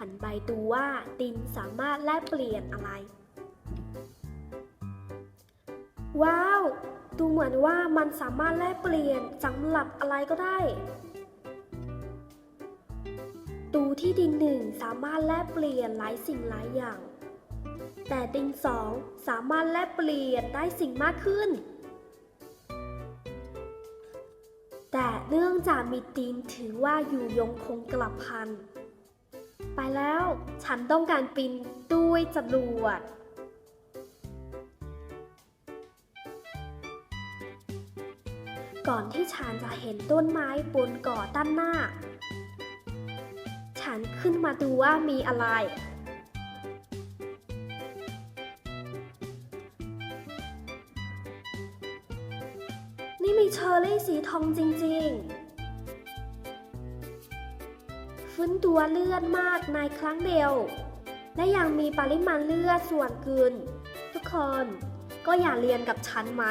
หันไปดูว่าตินสามารถแลกเปลี่ยนอะไร ว้าว ดูเหมือนว่ามันสามารถแลกเปลี่ยนสำหรับอะไรก็ได้ตูที่ดินหนึ่งสามารถแลกเปลี่ยนหลายสิ่งหลายอย่าง แต่ดินสองสามารถแลกเปลี่ยนได้สิ่งมากขึ้น แต่เนื่องจากมีตีนถือว่าอยู่ยงคงกลับพันไปแล้ว ฉันต้องการปีนด้วยจรวด ก่อนที่ฉันจะเห็นต้นไม้บนเกาะด้านหน้า ฉันขึ้นมาดูว่ามีอะไร นี่มีเชอร์รี่สีทองจริง ฟื้นตัวเลือดมากในครั้งเดียว และยังมีปริมาณเลือดส่วนเกินทุกคนก็อย่าเรียนกับฉันไหม